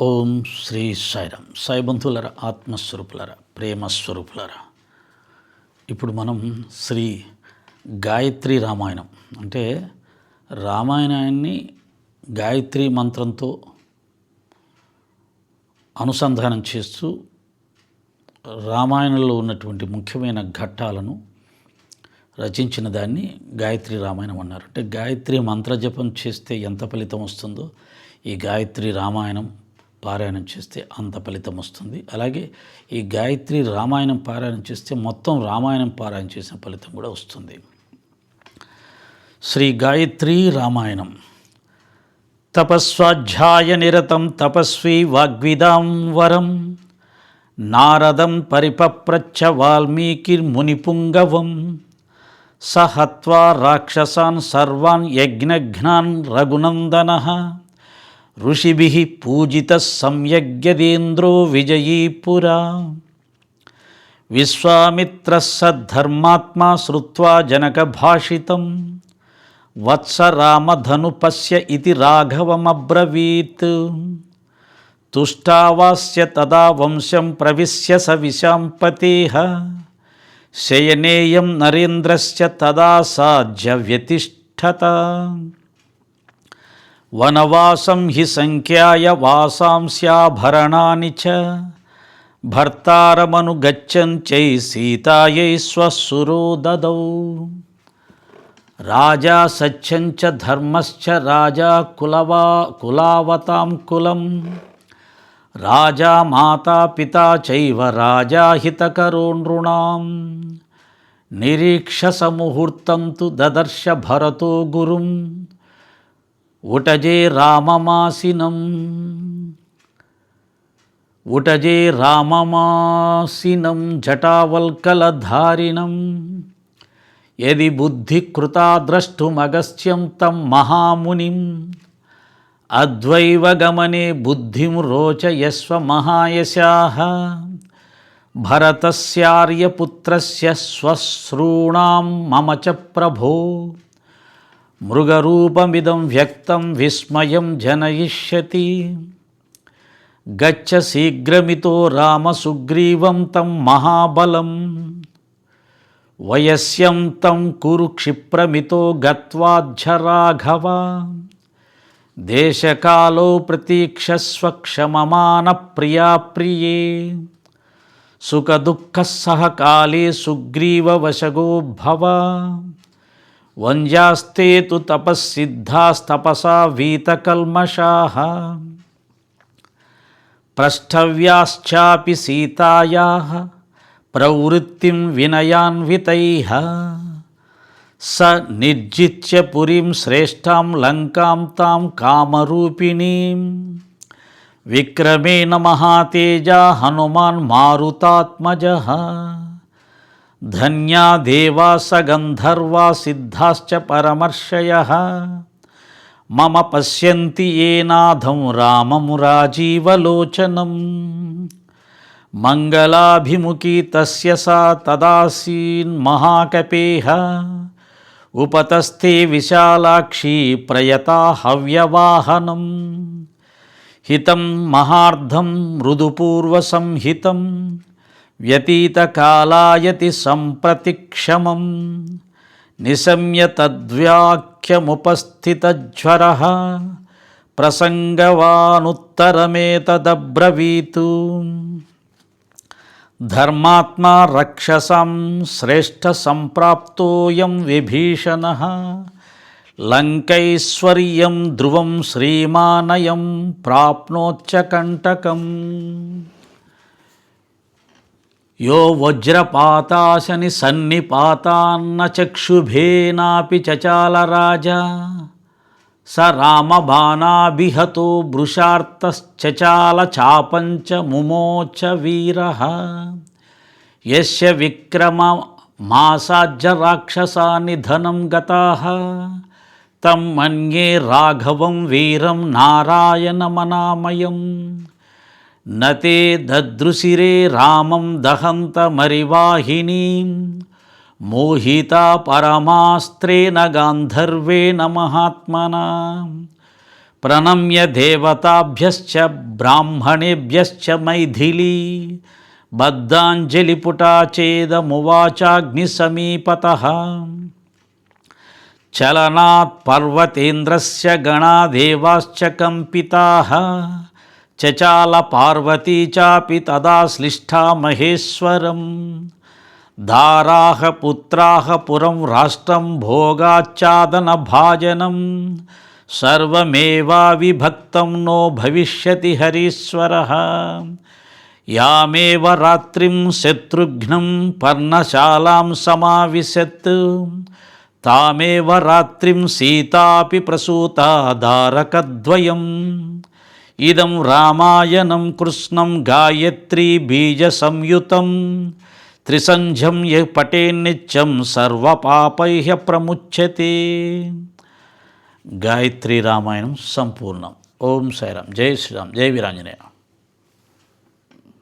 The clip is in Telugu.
ఓం శ్రీ సాయిరామ్. సాయి బంధువులరా ఆత్మస్వరూపులరా ప్రేమస్వరూపులరా. ఇప్పుడు మనం శ్రీ గాయత్రి రామాయణం. అంటే రామాయణాన్ని గాయత్రి మంత్రంతో అనుసంధానం చేస్తూ రామాయణంలో ఉన్నటువంటి ముఖ్యమైన ఘట్టాలను రచించిన దాన్ని గాయత్రి రామాయణం అన్నారు. అంటే గాయత్రి మంత్రజపం చేస్తే ఎంత ఫలితం వస్తుందో ఈ గాయత్రి రామాయణం పారాయణం చేస్తే అంత ఫలితం వస్తుంది. అలాగే ఈ గాయత్రి రామాయణం పారాయణం చేస్తే మొత్తం రామాయణం పారాయణం చేసిన ఫలితం కూడా వస్తుంది. శ్రీ గాయత్రి రామాయణం. తపస్వాధ్యాయ నిరతం తపస్వి వాగ్విదాం వరం. నారదం పరిపప్రచ్చ వాల్మీకిర్మునిపుంగవం సహత్వా రాక్షసాన్ సర్వాన్ యజ్ఞఘ్నాన్ రఘునందన. ఋషిభి పూజిత సంయజ్ఞదేంద్రో విజయీపురా విశ్వామిత్ర సద్ధర్మాత్మా శ్రువా జనకభాషితం. వత్స రామధను పశ్య ఇది రాఘవమబ్రవీత్. తుష్టావాస్య తదా వంశం ప్రవిశ్య స విశాంపతేహ. శయనేయం నరేంద్రస్య తదా సాధ్య వ్యతిష్టత వనవాసం హి సంఖ్యాయ వాసాంస్యాభరణాని చ. భర్తారమను గచ్చంచై సీతాయై స్వస్సురో దదౌ. రాజా సత్యంచ ధర్మశ్చ రాజా కులవా కులావతాం కులం. రాజా మాతా పితా చైవ రాజా హితకరో నృణాం నిరీక్ష సముహూర్తం తు దదర్శ భరతో గురుం. ఉటజే రామమాసినం. ఉటజే రామమాసినం జటావల్కలధారిణం. యది బుద్ధికృతా ద్రష్టుమగస్త్యం తం మహామునిం. అద్వైవగమనే బుద్ధిం రోచయస్వ మహాయశాః. భరతస్యార్యపుత్రస్య స్వశ్రూణాం మమ చ ప్రభో. మృగరూపమిదం వ్యక్తం విస్మయం జనయిష్యతి. గచ్చ శీఘ్రమితో రామ సుగ్రీవం తం మహాబలం. వయస్యం తం కురు క్షిప్రమితో గత్వాధ్యరాఘవ దేశకాలో ప్రతీక్షస్వక్షమమాన ప్రియా ప్రియే. సుఖదుఃఖ సహకాలే సుగ్రీవవశగో భవ. వంజాస్తే తు తపస్సిద్ధాస్తపసా వీతకల్మషాः. ప్రష్టవ్యాశ్చాపి సీతాయా ప్రవృత్తిం వినయాన్వితైः. స నిర్జిత్య పురీం శ్రేష్టాం లంకాం తాం కామరూపిణీం. విక్రమేణ మహాతేజ హనుమాన్ మారుతాత్మజ. ధన్యా దేవాస గంధర్వా సిద్ధాశ్చ పరమర్షయ. మమ పశ్యంతి ఏనాథం రామము రాజీవలోచనం. మంగళాభిముఖీ తస్య సా తదాసీన్మహాకపేహ ఉపతస్థే విశాలాక్షి ప్రయతా హవ్యవాహనం. హితం మహార్ధం మృదుపూర్వసంహితం. వ్యతీతకాలాయతి సంప్రతిక్షమం నిశమ్యతద్వ్యాఖ్యముపస్థితజ్వర ప్రసంగవానుత్తరమేతదబ్రవీతు. ధర్మాత్మా రక్షసం శ్రేష్ఠ సంప్రాప్తోయం విభీషణ. లంకైశ్వర్యం ధ్రువం శ్రీమానయం ప్రాప్నోచ్చకంటకం యో వజ్రపాతాశని సన్నిపాతాన్న చక్షుభేనాపి చచాలరాజ స రామబాణాభిహతో భృషార్తశ్చచాల చాపంచ ముమోచ వీర. యస్య విక్రమ మాసాజ్య రాక్షసాని ధనం గతా. తం మన్యే రాఘవం వీరం నారాయణమనామయం నతే దదృశిరే రామం దహంత దహంతమరివాహినీం మోహిత పరమాస్త్రేణ గాంధర్వేణ మహాత్మన. ప్రణమ్య దేవతాభ్యశ్చ బ్రాహ్మణేభ్యశ్చ మైథిలీ. బద్ధాంజలిపుటాచేదమువాచాగ్నిసమీపత. చలనాత్ పర్వతేంద్రస్య గణాదేవాశ్చ కంపితాః. చచాల పార్వతీ చాపి తదా శ్లిష్టా మహేశ్వరం. దారాహ పుత్రాహ పురం రాష్ట్రం భోగాచ్చాదన భాజనం. సర్వమేవా విభక్తం నో భవిష్యతి హరీశ్వర. యామేవ రాత్రిం శత్రుఘ్నం పర్ణశాలాం సమావిశత్. తామేవ రాత్రిం సీతాపి ప్రసూతా దారకద్వయం ఇదం రామాయణం కృష్ణం గాయత్రీ బీజ సంయుతం త్రిసంధ్యం య పటే సర్వపాపైహ్య సర్వపాపై ప్రముచ్యతే. గాయత్రీ రామాయణం సంపూర్ణం. ఓం సాయిరామ్. జై శ్రీరామ్. జై వీరాంజనేయ.